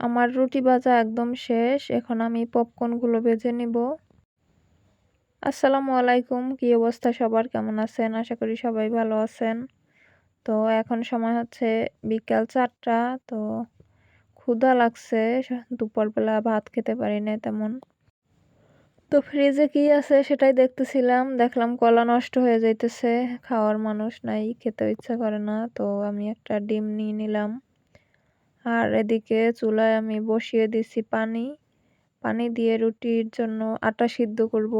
আমার রুটি ভাজা একদম শেষ, এখন আমি পপকর্নগুলো ভেজে নিব। আসসালামু আলাইকুম, কি অবস্থা সবার? কেমন আছেন? আশা করি সবাই ভালো আছেন। তো এখন সময় হচ্ছে বিকাল চারটা, তো ক্ষুধা লাগছে, দুপুরবেলা ভাত খেতে পারি না তেমন। তো ফ্রিজে কি আছে সেটাই দেখতেছিলাম, দেখলাম কলা নষ্ট হয়ে যাইতেছে, খাওয়ার মানুষ নাই খেতে ইচ্ছা করে না, তো আমি একটা ডিম নিয়ে নিলাম। আর এদিকে চুলায় আমি বসিয়ে দিছি পানি। পানি দিয়ে রুটির জন্য আটা সিদ্ধ করব।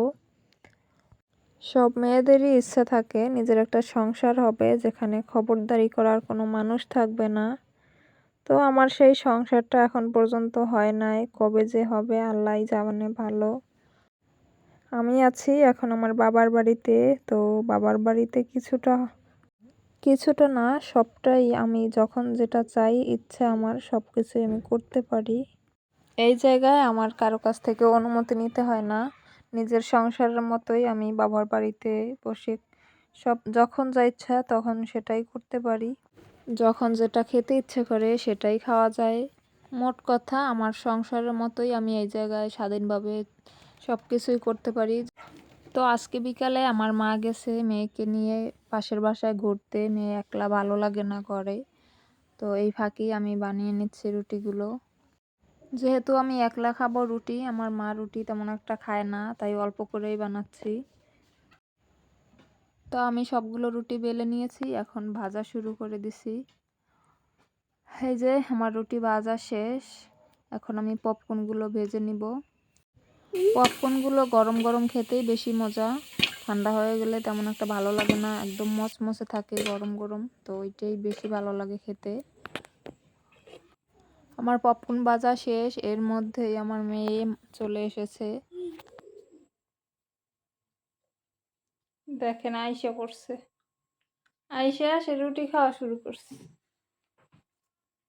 সব মেয়েদেরই ইচ্ছা থাকে নিজের একটা সংসার হবে যেখানে খবরদারি করার কোনো মানুষ থাকবে না। তো আমার সেই সংসারটা এখন পর্যন্ত হয় নাই, কবে যে হবে আল্লাহ জানে ভালো। আমি আছি এখন আমার বাবার বাড়িতে, তো বাবার বাড়িতে কিছুটা কিছুটা না, সবটাই আমি যখন যেটা চাই, ইচ্ছে আমার সব কিছুই আমি করতে পারি। এই জায়গায় আমার কারও কাছ থেকে অনুমতি নিতে হয় না। নিজের সংসারের মতোই আমি বাবার বাড়িতে বসে সব, যখন যা ইচ্ছা তখন সেটাই করতে পারি। যখন যেটা খেতে ইচ্ছে করে সেটাই খাওয়া যায়। মোট কথা, আমার সংসারের মতোই আমি এই জায়গায় স্বাধীনভাবে সব কিছুই করতে পারি। তো আজকে বিকালে আমার মা গেছে মেয়েকে নিয়ে পাশের বাসায় ঘুরতে। মেয়ে একলা ভালো লাগে না করে। তো এই ফাঁকি আমি বানিয়ে নিচ্ছি রুটিগুলো। যেহেতু আমি একলা খাব রুটি, আমার মা রুটি তেমন একটা খায় না, তাই অল্প করেই বানাচ্ছি। তো আমি সবগুলো রুটি বেলে নিয়েছি, এখন ভাজা শুরু করে দিছি। এই যে, আমার রুটি ভাজা শেষ। এখন আমি পপকর্নগুলো ভেজে নিব। পপকর্নগুলো গরম গরম খেতেই বেশি মজা। ঠান্ডা হয়ে গেলে তেমন একটা ভালো লাগে না, একদম মচমচে থাকে গরম গরম, তো ওইটাই বেশি ভালো লাগে খেতে। আমার পপকর্ন বাজা শেষ, এর মধ্যেই আমার মেয়ে চলে এসেছে। দেখেন আইসা করছে আইসা সে রুটি খাওয়া শুরু করছে।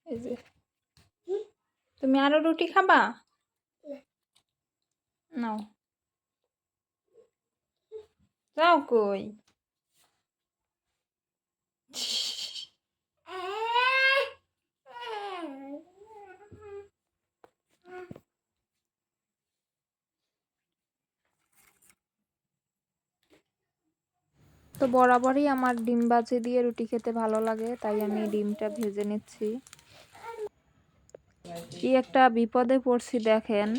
এই যে। তুমি আরও রুটি খাবা? নাও যাও কই তো বরাবরই আমার ডিম বাজে দিয়ে রুটি খেতে ভালো লাগে তাই আমি ডিমটা ভেজে নিচ্ছি। কি একটা বিপদে পড়ছি দেখেন।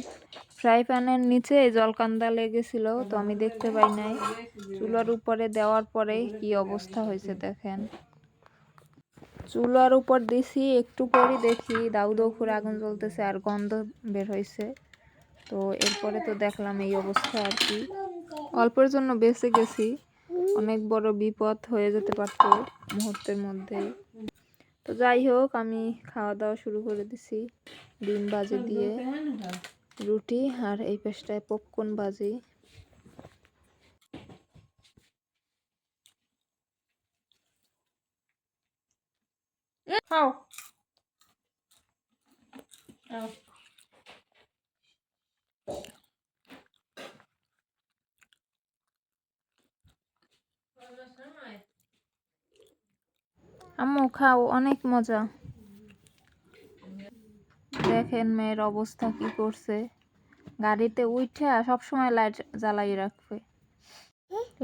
ফ্রাই প্যানের নিচে জলকান্দা লেগেছিল, তো আমি দেখতে পাই নাই। চুলার উপরে দেওয়ার পরে কি অবস্থা হয়েছে দেখেন। চুলার উপর দিছি, একটু পরই দেখি দাউ দাউ আগুন জ্বলতেছে আর গন্ধ বের হয়েছে। তো এরপরে তো দেখলাম এই অবস্থা আর কি। অল্পের জন্য বেঁচে গেছি, অনেক বড় বিপদ হয়ে যেতে পারতো মুহূর্তের মধ্যেই। তো যাই হোক আমি খাওয়া দাওয়া শুরু করে দিছি। ডিম বাজে দিয়ে রুটি আর এই পেশটায় পপকর্ন বাজি। খাও। আম্মু, খাও, অনেক মজা। দেখেন মেয়ের অবস্থা কি করছে। গাড়িতে উঠে সবসময় লাইট জ্বালাই রাখবে।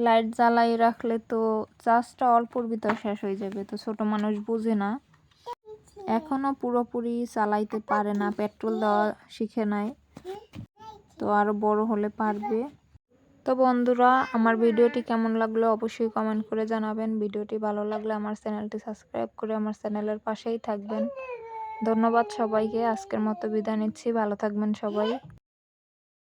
লাইট জ্বালাই রাখলে তো চার্জটা অল্পর ভিতর শেষ হয়ে যাবে, তো ছোট মানুষ বুঝে না। এখনও পুরোপুরি চালাইতে পারে না, পেট্রোল দেওয়া শিখে নাই, তো আরও বড় হলে পারবে। তো বন্ধুরা, আমার ভিডিওটি কেমন লাগল অবশ্যই কমেন্ট করে জানাবেন। ভিডিওটি ভালো লাগলে আমার চ্যানেলটি সাবস্ক্রাইব করে আমার চ্যানেলের পাশেই থাকবেন। ধন্যবাদ সবাইকে, আজকের মতো বিদায় নিচ্ছি। ভালো থাকবেন সবাই।